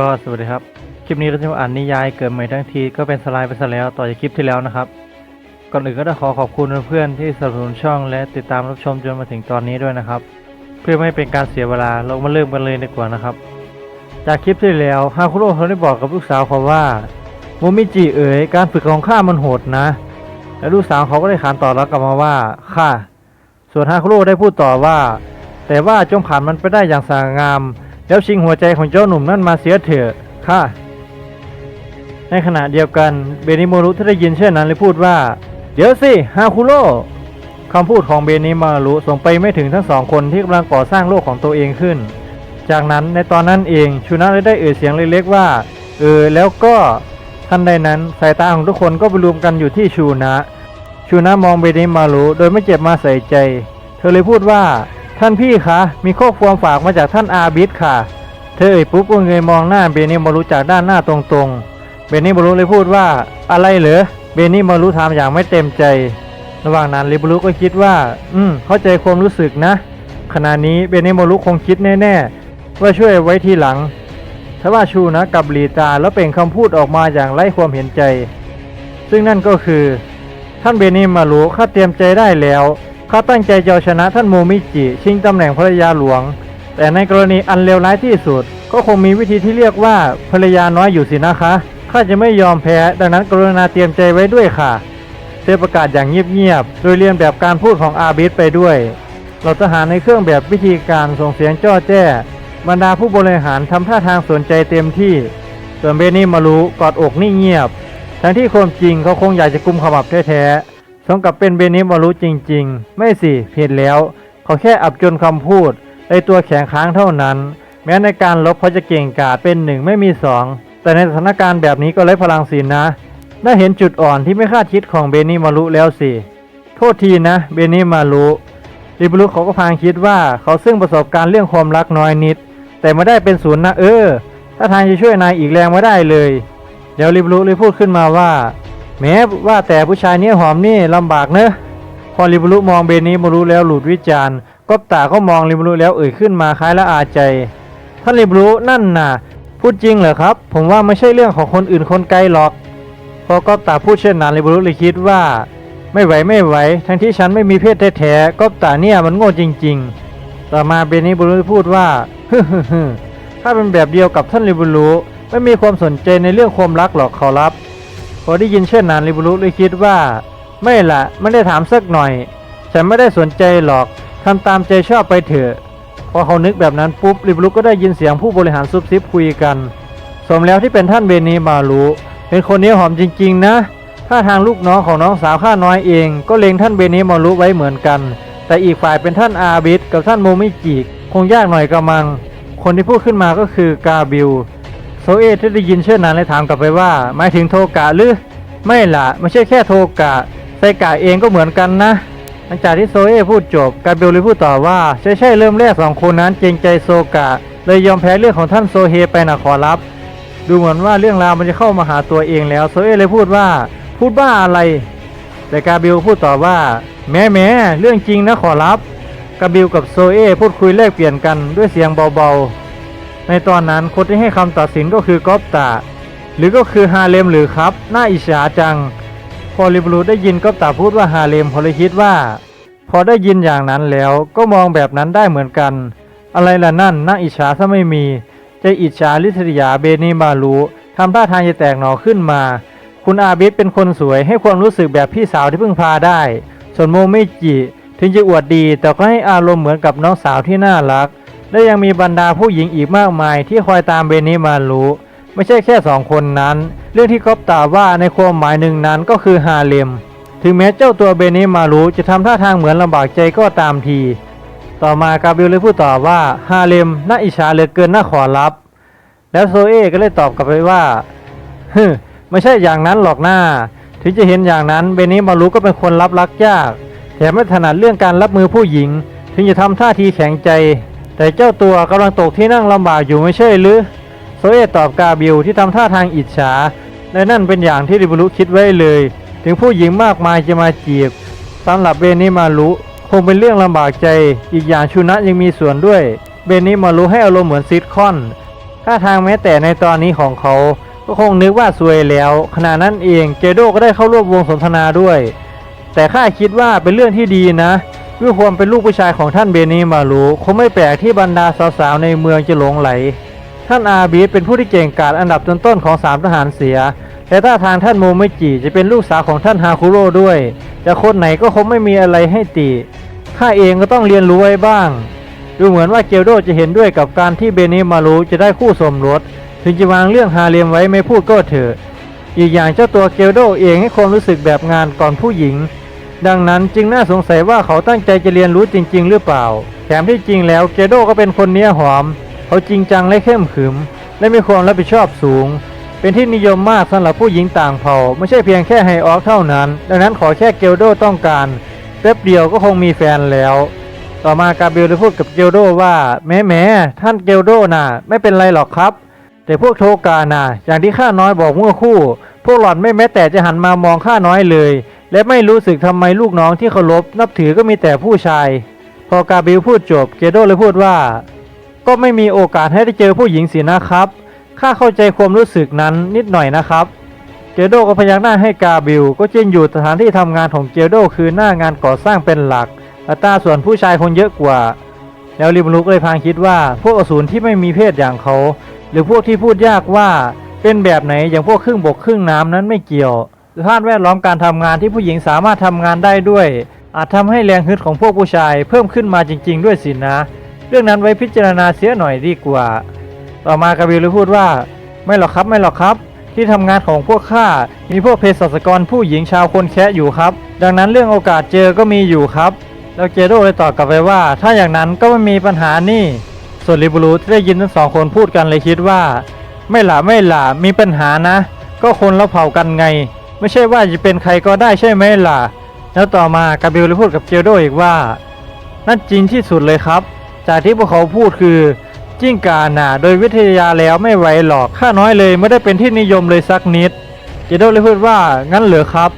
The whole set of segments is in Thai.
ก็สวัสดีครับ คลิปนี้เราจะมาอ่านนิยายเกิดใหม่ทั้งทีก็เป็นสไลด์ไปซะแล้วต่อจากคลิปที่แล้วนะครับ ก่อนอื่นก็ต้องขอขอบคุณเพื่อนๆที่สนับสนุนช่องและติดตามรับชมจนมาถึงตอนนี้ด้วยนะครับ เพื่อไม่ให้เป็นการเสียเวลาเรามาเริ่มกันเลยดีกว่านะครับ จากคลิปที่แล้วฮาคุโร่เขาได้บอกกับลูกสาวเขาว่าโมมิจิเอ๋ยการฝึกของข้ามันโหดนะ และลูกสาวเขาก็ได้ขานต่อรับกลับมาว่าค่ะส่วนฮาคุโร่ได้พูดต่อว่า แต่ว่าจงผ่านมันไปได้อย่างสง่างาม แล้วชิงหัวใจของเจ้าหนุ่มนั่นมาเสียเถอะค่ะ ในขณะเดียวกันเบนิโมรุที่ได้ยินเช่นนั้นเลยพูดว่า เดี๋ยวสิฮาคุโร่คำพูดของเบนิมารุส่งไปไม่ถึงทั้งสองคนที่กำลังก่อสร้างโลกของตัวเองขึ้น จากนั้นในตอนนั้นเองชูนะเลยได้เอ่ยเสียงเล็กๆว่า เออแล้วก็ทันใดนั้นสายตาของทุกคนก็ไปรวมกันอยู่ที่ชูนะ ชูนะมองเบนิมารุโดยไม่เจ็บมาใส่ใจ เธอเลยพูดว่า ท่านพี่คะมีข้อความฝากมาจากท่านอาบิดค่ะ เธอเอ่ยปุ๊บก็เงยมองหน้าเบนิมารุจากด้านหน้าตรงๆ เบนิมารุเลยพูดว่าอะไรเหรอเบนิมารุถามอย่างไม่เต็มใจ ระหว่างนั้นลิบรุก็คิดว่า อืมเข้าใจความรู้สึกนะ ขณะนี้เบนิมารุคงคิดแน่ๆ ว่าช่วยไว้ทีหลังถ้าว่าชูนะกับหลีตาแล้วเปล่งคำพูดออกมาอย่างไร้ความเห็นใจ ซึ่งนั่นก็คือ ท่านเบนิมารุข้าเตรียมใจได้แล้ว ขาตั้งใจจะเอาชนะท่านโมมิจิ ชิงตำแหน่งภรรยาหลวง แต่ในกรณีอันเลวร้ายที่สุด ก็คงมีวิธีที่เรียกว่าภรรยาน้อยอยู่สินะคะข้าจะไม่ยอมแพ้ ดังนั้นกรุณาเตรียมใจไว้ด้วยค่ะเธอประกาศอย่างเงียบๆโดยเรียนแบบการพูดของอาบิสไปด้วยเราทหารในเครื่องแบบวิธีการส่งเสียงจ้อแจ้ บรรดาผู้บริหารทำท่าทางสนใจเต็มที่ ส่วนเบนี่มารู้กอดอกนิ่งเงียบ ทั้งที่ความจริงเขาคงอยากจะกุมขมับแท้ๆ มกับเป็นเบนิมารู้จริง ๆ ไม่สิผิดแล้ว เขาแค่อับจนคำพูดในตัวแข็งค้างเท่านั้น แม้ในการลบเขาจะเก่งกาจเป็นหนึ่งไม่มีสองแต่ในสถานการณ์แบบนี้ก็ไร้พลังสินนะได้เห็นจุดอ่อนที่ไม่คาดคิดของเบนิมารุแล้วสิโทษทีนะเบนิมารุริบรุเขาก็พางคิดว่าเขาซึ่งประสบการณ์เรื่องความรักน้อยนิด แต่ไม่ได้เป็นศูนย์นะเออ ถ้าทางจะช่วยนายอีกแรงไม่ได้เลย เดี๋ยวริบรุเลยพูดขึ้นมาว่า แม้ว่าแต่ผู้ชายเนี้ยหอมนี่ลำบากเนอะพอริบรุมองเบนิมารุแล้วหลุดวิจารณ์ก็ตาก็มองริบรุแล้วเอ่ยขึ้นมาคล้ายละอาใจ ท่านริบรุนั่นน่ะ พูดจริงเหรอครับ ผมว่าไม่ใช่เรื่องของคนอื่นคนไกลหรอกพอก็ตาพูดเช่นนั้นริบรุเลยคิดว่า ไม่ไหวไม่ไหว ทั้งที่ฉันไม่มีเพศแท้ๆก็ตาเนี่ยมันโง่จริง ๆ ต่อมาเบนิบรุพูดว่าฮึ่มๆๆถ้าเป็นแบบเดียวกับท่านริบรุไม่มีความสนใจในเรื่องความรักหรอกขอรับ อได้ยินเช่นนั้นริบรุเลยคิดว่า ไม่ละไม่ได้ถามสักหน่อย ฉันไม่ได้สนใจหรอกทำตามใจชอบไปเถอะ พอเขานึกแบบนั้นปุ๊บริบลุกก็ได้ยินเสียงผู้บริหารซุบซิบคุยกัน สมแล้วที่เป็นท่านเบนีมารุเป็นคนนี้หอมจริง ๆ นะถ้าทางลูกน้องของน้องสาวข้าน้อยเอง ก็เล็งท่านเบนีมารุไว้เหมือนกัน แต่อีกฝ่ายเป็นท่านอาบิดกับท่านโมมิจิคงยากหน่อยกระมัง คนที่พูดขึ้นมาก็คือกาบิล โซเอที่ได้ยินเช่นนั้นเลยถามกลับไปว่าหมายถึงโทกะหรือไม่ล่ะไม่ใช่แค่โทกะไซกะเองก็เหมือนกันนะ หลังจากที่โซเอพูดจบกาเบลเลยพูดต่อว่าใช่ใช่เริ่มแรกสองคนนั้นเกรงใจโซกะ เลยยอมแพ้เรื่องของท่านโซเฮไปนะขอรับ ดูเหมือนว่าเรื่องราวมันจะเข้ามาหาตัวเองแล้วโซเอเลยพูดว่าพูดบ้าอะไร แต่กาเบลพูดต่อว่า แม้แม้เรื่องจริงนะขอรับกาเบลกับโซเอพูดคุยแลกเปลี่ยนกันด้วยเสียงเบาๆ ในตอนนั้นคนที่ให้คำตัดสินก็คือกอฟตาหรือก็คือฮาเลมหรือครับน่าอิจฉาจัง พอริบรูได้ยินก็ตาพูดว่าฮาเลมพอเลยคิดว่า พอได้ยินอย่างนั้นแล้วก็มองแบบนั้นได้เหมือนกัน อะไรล่ะนั่นน่าอิจฉาถ้าไม่มีจะอิจฉาลิษยาเบนีมารูทำท่าทางจะแตกหนอขึ้นมา คุณอาบิสเป็นคนสวยให้ความรู้สึกแบบพี่สาวที่เพิ่งพาได้ ส่วนโมไมิจิถึงจะอวดดี แต่ก็ให้อารมณ์เหมือนกับน้องสาวที่น่ารัก และยังมีบรรดาผู้หญิงอีกมากมายที่คอยตามเบนีมารูไม่ใช่แค่สองคนนั้น เรื่องที่ก๊อฟตาว่าในความหมายหนึ่งนั้นก็คือฮาเลม ถึงแม้เจ้าตัวเบนิมารู้จะทำท่าทางเหมือนลำบากใจก็ตามที ต่อมากาเบรียลเลยพูดต่อว่าฮาเลมน่าอิจฉาเหลือเกินน่าขอรับ แล้วโซเอก็เลยตอบกลับไปว่าฮึไม่ใช่อย่างนั้นหรอกหน้า ถึงจะเห็นอย่างนั้นเบนิมารู้ก็เป็นคนรับรักยากแถมไม่ถนัดเรื่องการรับมือผู้หญิง ถึงจะทำท่าทีแข็งใจ แต่เจ้าตัวกำลังตกที่นั่งลำบากอยู่ไม่ใช่หรือโซเอตอบกาบิลที่ทำท่าทางอิจฉา และนั่นเป็นอย่างที่ริบุรุคิดไว้เลย ถึงผู้หญิงมากมายจะมาจีบสำหรับเบนนิมารุคงเป็นเรื่องลำบากใจ อีกอย่างชูนะยังมีส่วนด้วย เบนนิมารุให้อารมณ์เหมือนซิทคอนถ้าทางแม้แต่ในตอนนี้ของเขา ก็คงนึกว่าซวยแล้ว ขณะนั้นเองเจโดก็ได้เข้าร่วมวงสนทนาด้วย แต่ข้าคิดว่าเป็นเรื่องที่ดีนะ ด้วยความเป็นลูกผู้ชายของท่านเบนีมารูคงไม่แปลกที่บรรดาสาวๆในเมืองจะหลงไหล ท่านอาบีเป็นผู้ที่เก่งกาจอันดับต้นๆของสามทหารเสียและถ้าทางท่านโมเมจิจะเป็นลูกสาวของท่านฮาคุโร่ด้วยจะคนไหนก็คงไม่มีอะไรให้ติข้าเองก็ต้องเรียนรู้ไว้บ้าง ดูเหมือนว่าเกลโดจะเห็นด้วยกับการที่เบนิมารูจะได้คู่สมรสถึงจะวางเรื่องฮาเลียมไว้ไม่พูดก็เถอะ อีกอย่างเจ้าตัวเกลโดเองให้ความรู้สึกแบบงานก่อนผู้หญิง ดังนั้นจึงน่าสงสัยว่าเขาตั้งใจจะเรียนรู้จริง ๆ หรือเปล่า แถมที่จริงแล้วเกลโดก็เป็นคนเนี้ยหอม เขาจริงจังและเข้มขึมและมีความรับผิดชอบสูง เป็นที่นิยมมากสำหรับผู้หญิงต่างเผ่า ไม่ใช่เพียงแค่ไฮออกเท่านั้น ดังนั้นขอแค่เกลโดต้องการแป๊บเดียวก็คงมีแฟนแล้ว ต่อมากาเบลได้พูดกับเกลโดว่าแม้แม้ท่านเกลโดน่ะ ไม่เป็นไรหรอกครับ แต่พวกโทกาน่ะ อย่างที่ข้าน้อยบอกเมื่อคู่ พวกหล่อนไม่แม้แต่จะหันมามองข้าน้อยเลย และไม่รู้สึกทำไมลูกน้องที่เคารพนับถือก็มีแต่ผู้ชาย พอกาบรียลพูดจบเกโดเลยพูดว่า ก็ไม่มีโอกาสให้ได้เจอผู้หญิงสินะครับข้าเข้าใจความรู้สึกนั้นนิดหน่อยนะครับเจโดก็พยักหน้าให้กาบิล ก็จริงอยู่สถานที่ทำงานของเจโดคือหน้างานก่อสร้างเป็นหลัก อัตราส่วนผู้ชายคงเยอะกว่า แล้วริมลุกเลยพางคิดว่า พวกอสูรที่ไม่มีเพศอย่างเขา หรือพวกที่พูดยากว่าเป็นแบบไหนอย่างพวกครึ่งบกครึ่งน้ำนั้นไม่เกี่ยว ภาพแวดล้อมการทำงานที่ผู้หญิงสามารถทำงานได้ด้วย อาจทำให้แรงฮึดของพวกผู้ชาย เพิ่มขึ้นมาจริง ๆ ด้วยสินะ เรื่องนั้นไว้พิจารณาเสียหน่อยดีกว่า ต่อมากาบิลเลยพูดว่า ไม่หรอกครับไม่หรอกครับ ที่ทำงานของพวกข้ามีพวกเภสัชกรผู้หญิงชาวคนแคะอยู่ครับ ดังนั้นเรื่องโอกาสเจอก็มีอยู่ครับแล้วเจโดเลยตอบกลับไปว่า ถ้าอย่างนั้นก็ไม่มีปัญหานี่ส่วนลิบูรุที่ได้ยินทั้งสองคนพูดกันเลยคิดว่า ไม่หล่ะไม่หล่ะมีปัญหานะ ก็คนละเผากันไง ไม่ใช่ว่าจะเป็นใครก็ได้ใช่ไหมล่ะ แล้วต่อมากาบิลเลยพูดกับเจโดอีกว่า นั่นจริงที่สุดเลยครับ จากที่พวกเขาพูดคือจิ้งกาน่ะโดยวิทยาแล้วไม่ไหวหรอกข้าน้อยเลยไม่ได้เป็นที่นิยมเลยสักนิด เจโดเลยพูดว่างั้นเหรอครับ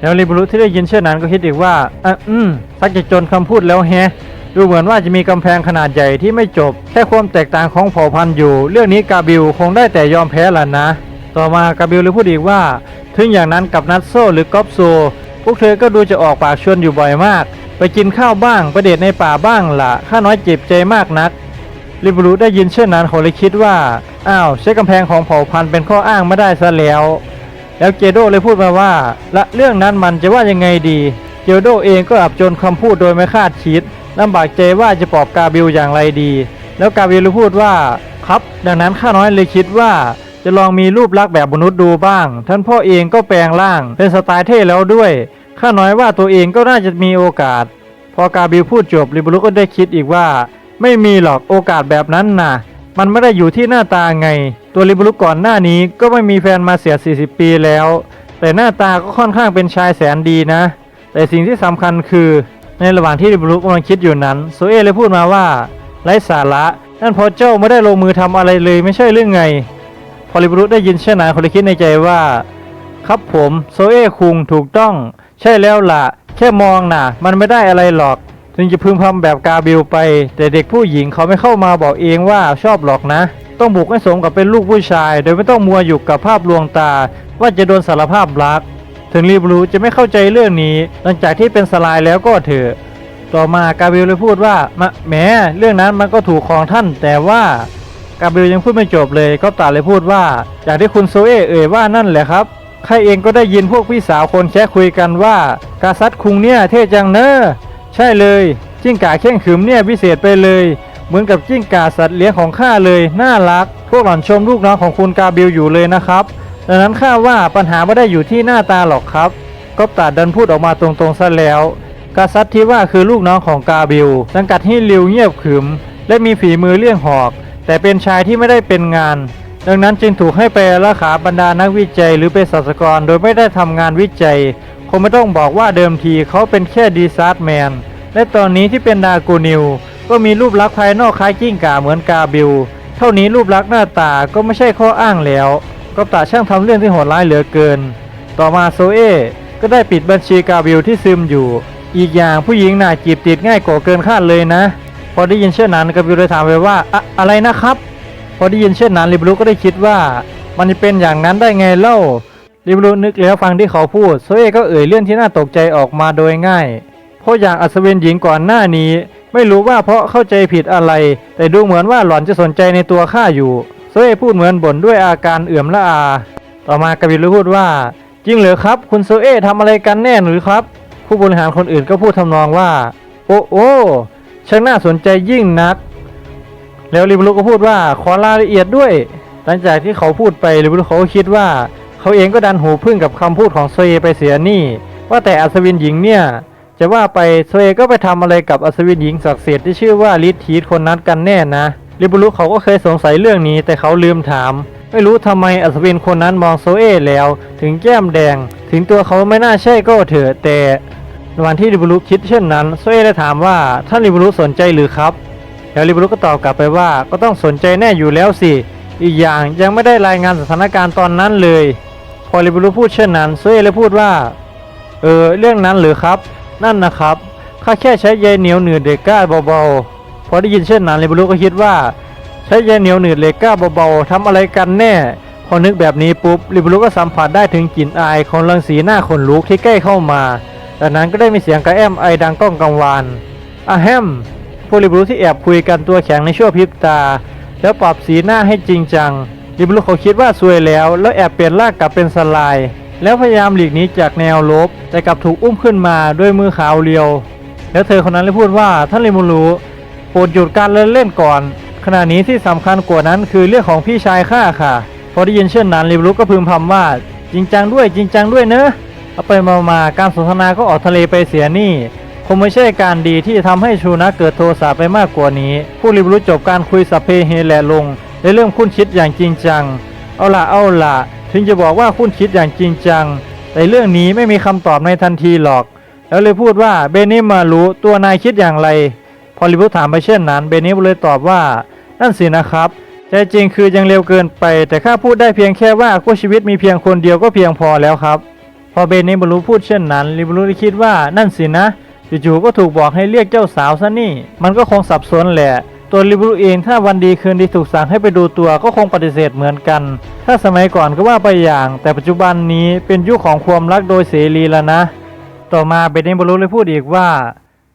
แล้วริบรุที่ได้ยินเช่นนั้นก็คิดอีกว่าอะอืมสักจะจนคำพูดแล้วแฮะ ดูเหมือนว่าจะมีกำแพงขนาดใหญ่ที่ไม่จบ แค่ความแตกต่างของเผ่าพันธุ์อยู่ เรื่องนี้กาบิลคงได้แต่ยอมแพ้ละนะ ต่อมากาบิลเลยพูดอีกว่า ถึงอย่างนั้นกับนัทโซหรือกอฟโซ พวกเธอก็ดูจะออกปากชวนอยู่บ่อยมาก ไปกินข้าวบ้างไปเดทในป่าบ้างล่ะข้าน้อยเจ็บใจมากนักริบรุได้ยินเช่นนั้นเขาเลยคิดว่า อ้าวใช้กำแพงของเผ่าพันธุ์เป็นข้ออ้างไม่ได้ซะแล้ว แล้วเจโดเลยพูดมาว่า ละเรื่องนั้นมันจะว่ายังไงดี เจโดเองก็อับจนคำพูดโดยไม่คาดคิดลำบากใจว่าจะปลอบกาบิลอย่างไรดี แล้วกาบิลเลยพูดว่า ครับ ดังนั้นข้าน้อยเลยคิดว่า จะลองมีรูปลักษณ์แบบมนุษย์ดูบ้าง ท่านพ่อเองก็แปลงร่าง เป็นสไตล์เท่แล้วด้วย ข้าน้อยว่าตัวเองก็น่าจะมีโอกาส พอกาบิลพูดจบริบรุก็ได้คิดอีกว่า ไม่มีหรอกโอกาสแบบนั้นน่ะ มันไม่ได้อยู่ที่หน้าตาไง ตัวริบรุก่อนหน้านี้ก็ไม่มีแฟนมาเสีย 40 ปีแล้ว แต่หน้าตาก็ค่อนข้างเป็นชายแสนดีนะ แต่สิ่งที่สำคัญคือ ในระหว่างที่ริบรุกำลังคิดอยู่นั้นโซเอเลยพูดมาว่าไร้สาระนั่นเพราะเจ้าไม่ได้ลงมือทำอะไรเลยไม่ใช่เรื่องไง พอริบรุได้ยินเช่นนั้นเขาเลยคิดในใจว่า ครับผมโซเอคุงถูกต้อง ใช่แล้วล่ะ แค่มองน่ะ มันไม่ได้อะไรหรอก ถึงจะพึมพำแบบกาบิลไป แต่เด็กผู้หญิงเขาไม่เข้ามาบอกเองว่าชอบหรอกนะ ต้องบุกให้สมกับเป็นลูกผู้ชาย โดยไม่ต้องมัวอยู่กับภาพลวงตา ว่าจะโดนสารภาพรัก ถึงรีบรู้จะไม่เข้าใจเรื่องนี้ หลังจากที่เป็นสลายแล้วก็เถอะต่อมากาบิลเลยพูดว่ามะแหมเรื่องนั้นมันก็ถูกของท่านแต่ว่า กาบิลยังพูดไม่จบเลยก็ตาเลยพูดว่า อย่างที่คุณโซเอเอ่ยว่านั่นแหละครับใครเองก็ได้ยินพวกพี่สาวคนแค่คุยกันว่า กาซัดคุงเนี่ยเท่จังเนอะใช่เลย จิ้งก่าเข่งขึมเนี่ยพิเศษไปเลย เหมือนกับจิ้งก่าสัตว์เลี้ยงของข้าเลยน่ารัก พวกหล่อนชมลูกน้องของคุณกาบิลอยู่เลยนะครับดังนั้นข้าว่าปัญหาไม่ได้อยู่ที่หน้าตาหรอกครับก็ตาดันพูดออกมาตรงๆซะแล้ว กาซัดที่ว่าคือลูกน้องของกาบิลสังกัดให้ริวเงียบขรึม และมีฝีมือเลี้ยงหอก แต่เป็นชายที่ไม่ได้เป็นงาน ดังนั้นจึงถูกให้ไปรักษาบรรดานักวิจัยหรือเป็นศาสตรกรโดยไม่ได้ทำงานวิจัย คงไม่ต้องบอกว่าเดิมทีเขาเป็นแค่ดีซาร์ดแมน และตอนนี้ที่เป็นดากูนิว ก็มีรูปลักษณ์ภายนอกคล้ายกิ้งก่าเหมือนกาบิล เท่านี้รูปลักษณ์หน้าตาก็ไม่ใช่ข้ออ้างแล้วก็ตาช่างทำเรื่องที่โหดร้ายเหลือเกิน ต่อมาโซเอก็ได้ปิดบัญชีกาบิลที่ซึมอยู่ อีกอย่างผู้หญิงน่าจีบติดง่ายกว่าเกินคาดเลยนะ พอได้ยินเช่นนั้นกาบิลเลยถามไปว่าอะอะไรนะครับ พอได้ยินเช่นนั้นริบรุก็ได้คิดว่า มันจะเป็นอย่างนั้นได้ไงเล่าริบรุนึกแล้วฟังที่เขาพูดโซเอก็เอ่ยเรื่องที่น่าตกใจออกมาโดยง่าย เพราะอย่างอัศวินหญิงก่อนหน้านี้ ไม่รู้ว่าเพราะเข้าใจผิดอะไร แต่ดูเหมือนว่าหล่อนจะสนใจในตัวข้าอยู่โซเอพูดเหมือนบ่นด้วยอาการเอื่อมละอา ต่อมากบิลพูดว่า จริงเหรอครับคุณโซเอทำอะไรกันแน่หรือครับ ผู้บริหารคนอื่นก็พูดทำนองว่า โอ้โอ้ ช่างน่าสนใจยิ่งนัก แล้วริบลุก็พูดว่าขอรายละเอียดด้วย หลังจากที่เขาพูดไปริบลุเขาคิดว่า เขาเองก็ดันหูพึ่งกับคำพูดของโซเอไปเสียนี่ ว่าแต่อัศวินหญิงเนี่ย จะว่าไปโซเอก็ไปทำอะไรกับอัศวินหญิงศักดิ์สิทธิ์ที่ชื่อว่าลิททีสคนนั้นกันแน่นะริบลุเขาก็เคยสงสัยเรื่องนี้ แต่เขาลืมถาม ไม่รู้ทำไมอัศวินคนนั้นมองโซเอแล้ว ถึงแก้มแดง ถึงตัวเขาไม่น่าใช่ก็เถอะแต่ ว่างที่ริบลุคิดเช่นนั้นโซเอได้ถามว่าท่านริบลุสนใจหรือครับ แล้วริบลุก็ตอบกลับไปว่าก็ต้องสนใจแน่อยู่แล้วสิ อีกอย่างยังไม่ได้รายงานสถานการณ์ตอนนั้นเลย พอริบลุพูดเช่นนั้นโซเอเลยพูดว่า เออเรื่องนั้นหรือครับ นั่นนะครับข้าแค่ใช้ใยเหนียวหนืดเด็กก้าเบาๆ พอได้ยินเช่นนั้นริบลุก็คิดว่า ใช้ใยเหนียวหนืดเหล็กก้าเบาๆทำอะไรกันแน่พอนึกแบบนี้ปุ๊บริบลุก็สัมผัสได้ถึงกลิ่นอายของรังสีหน้าขนลุกที่ใกล้เข้ามา จากนั้นก็ได้มีเสียงกระแอมไอดังก้องกังวานอะแฮมพวกริบลูที่แอบคุยกันตัวแข็งในชั่วพริบตา แล้วปรับสีหน้าให้จริงจังริบลูเขาคิดว่าซวยแล้ว แล้วแอบเปลี่ยนร่างกลับเป็นสลาย แล้วพยายามหลีกหนีจากแนวลบ แต่กลับถูกอุ้มขึ้นมาด้วยมือขาวเรียว แล้วเธอคนนั้นเลยพูดว่าท่านริมูรูโปรดหยุดการเล่นเล่นก่อน ขณะนี้ที่สำคัญกว่านั้นคือเรื่องของพี่ชายข้าค่ะ พอได้ยินเช่นนั้นริบลูก็พึมพำว่าจริงจังด้วยจริงจังด้วยเนอะ เอาไปมามาการสนทนาก็ออกทะเลไปเสียนี่คงไม่ใช่การดีที่จะทำให้ชูนะเกิดโทสะไปมากกว่านี้ ผู้ริบรู้จบการคุยสัพเพเฮแลลงได้เริ่มคุ้นคิดอย่างจริงจัง เอาละเอาละถึงจะบอกว่าคุ้นคิดอย่างจริงจัง แต่เรื่องนี้ไม่มีคำตอบในทันทีหรอก แล้วเลยพูดว่าเบนิมารู้ตัวนายคิดอย่างไร พอริบุถามไปเช่นนั้น เบนิเลยตอบว่า นั่นสินะครับใจจริงคือยังเร็วเกินไป แต่ข้าพูดได้เพียงแค่ว่าคู่ชีวิตมีเพียงคนเดียวก็เพียงพอแล้วครับ พอเบนิบรูพูดเช่นนั้นริบรูได้คิดว่านั่นสินะจู่ๆก็ถูกบอกให้เรียกเจ้าสาวซะนี่ มันก็คงสับสนแหละ ตัวริบรูเองถ้าวันดีคืนดีถูกสั่งให้ไปดูตัวก็คงปฏิเสธเหมือนกัน ถ้าสมัยก่อนก็ว่าไปอย่าง แต่ปัจจุบันนี้เป็นยุคของความรักโดยเสรีแล้วนะ ต่อมาเบนิบรูเลยพูดอีกว่า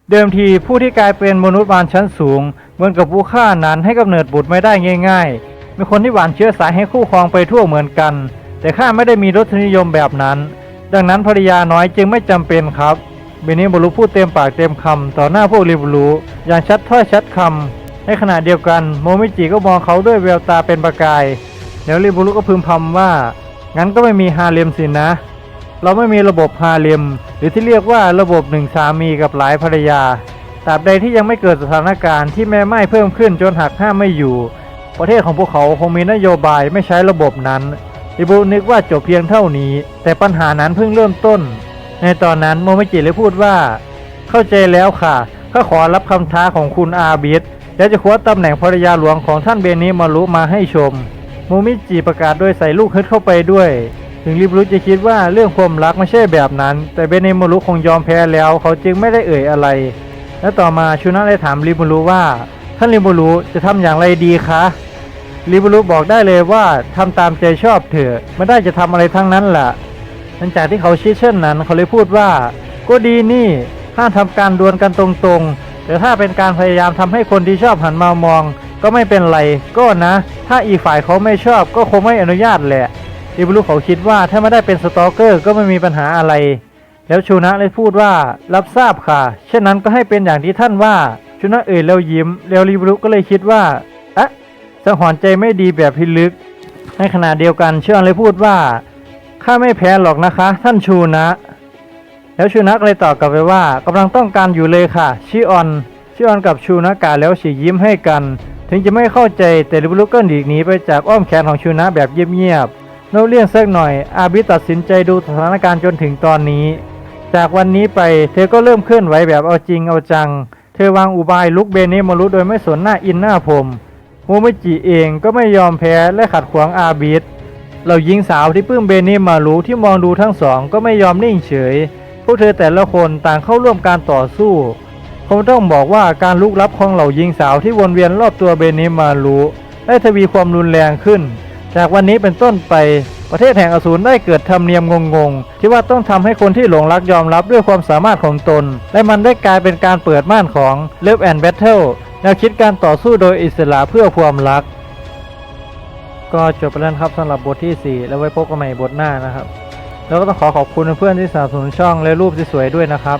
เดิมทีผู้ที่กลายเป็นมนุษย์มารชั้นสูง เหมือนกับผู้ฆ่านั้นให้กำเนิดบุตรไม่ได้ง่าย ๆ มีคนที่หวานเชื้อสายให้คู่ครองไปทั่วเหมือนกัน แต่ข้าไม่ได้มีรสนิยมแบบนั้น ดังนั้นภรรยาน้อยจึงไม่จำเป็นครับเบนิบรูพูดเต็มปากเต็มคำต่อหน้าพวกริบรูอย่างชัดถ้อยชัดคำในขณะเดียวกันโมมิจิก็มองเขาด้วยแววตาเป็นประกายแล้วริบรูก็พึมพำว่า งั้นก็ไม่มีฮาเลมสินะ เราไม่มีระบบฮาเลมหรือที่เรียกว่าระบบหนึ่งสามีกับหลายภรรยาตราบใดที่ยังไม่เกิดสถานการณ์ที่แม่ไม้เพิ่มขึ้นจนหักห้ามไม่อยู่ ประเทศของพวกเขาคงมีนโยบายไม่ใช้ระบบนั้น อิบุนึกว่าจบเพียงเท่านี้ แต่ปัญหานั้นเพิ่งเริ่มต้น ในตอนนั้นโมมิจิเลยพูดว่า เข้าใจแล้วค่ะข้าขอรับคำท้าของคุณอาบิดและจะคว้าตำแหน่งภรรยาหลวงของท่านเบนิมารุมาให้ชมโมมิจิประกาศโดยใส่ลูกฮึดเข้าไปด้วย ถึงริบรุจะคิดว่าเรื่องความรักไม่ใช่แบบนั้น แต่เบนิมารุคงยอมแพ้แล้ว เขาจึงไม่ได้เอ่ยอะไร และต่อมาชูนะเลยถามริบรุว่า ท่านริบรุจะทำอย่างไรดีคะ ริบรุบอกได้เลยว่าทำตามใจชอบเถอะไม่ได้จะทำอะไรทั้งนั้นแหละหลังจากที่เขาชี้เช่นนั้น เขาเลยพูดว่า ก็ดีนี่ห้ามทำการดวลกันตรงๆ แต่ถ้าเป็นการพยายามทำให้คนที่ชอบหันมามอง ก็ไม่เป็นไรก็นะ ถ้าอีกฝ่ายเขาไม่ชอบก็คงไม่อนุญาตแหละอิบรุเขาคิดว่าถ้าไม่ได้เป็นสตอกเกอร์ก็ไม่มีปัญหาอะไร แล้วชูนะเลยพูดว่ารับทราบค่ะ เช่นนั้นก็ให้เป็นอย่างที่ท่านว่าชูนะเอ่ยแล้วยิ้มแล้วริบรุก็เลยคิดว่า สังหรณ์ใจไม่ดีแบบพิลึก ในขณะเดียวกันเชื่อเลยพูดว่า ข้าไม่แพ้หรอกนะคะ ท่านชูนะ แล้วชูนะก็เลยตอบกลับไปว่ากำลังต้องการอยู่เลยค่ะ ชิออน ชิออนกับชูนะกาแล้วฉียิ้มให้กัน ถึงจะไม่เข้าใจแต่ริบลุก็หลีกหนีไปจากอ้อมแขนของชูนะแบบเงียบๆโนเลี่ยงสักหน่อย อาบิตัดสินใจดูสถานการณ์จนถึงตอนนี้ จากวันนี้ไปเธอก็เริ่มเคลื่อนไหวแบบเอาจริงเอาจัง เธอวางอุบายลุกเบเนมารุโดยไม่สนหน้าอินหน้าผม มมิจิเองก็ไม่ยอมแพ้และขัดขวางอาบิดเราหญิงสาวที่ปลื้มเบนิมารูที่มองดูทั้งสองก็ไม่ยอมนิ่งเฉย พวกเธอแต่ละคนต่างเข้าร่วมการต่อสู้คงต้องบอกว่าการลุกลับของเหล่าหญิงสาวที่วนเวียนรอบตัวเบนิมารูได้ทวีความรุนแรงขึ้น จากวันนี้เป็นต้นไปประเทศแห่งอสูรได้เกิดธรรมเนียมงงๆ ที่ว่าต้องทำให้คนที่หลงรักยอมรับด้วยความสามารถของตน และมันได้กลายเป็นการเปิดม่านของ Love and Battle แนวคิดการต่อสู้โดยอิสระเพื่อความรัก ก็จบไปแล้วครับสำหรับบทที่ 4 แล้วไว้พบกันใหม่บทหน้านะครับ แล้วก็ต้องขอขอบคุณเพื่อนที่สนับสนุนช่องและรูปสวยๆด้วยนะครับ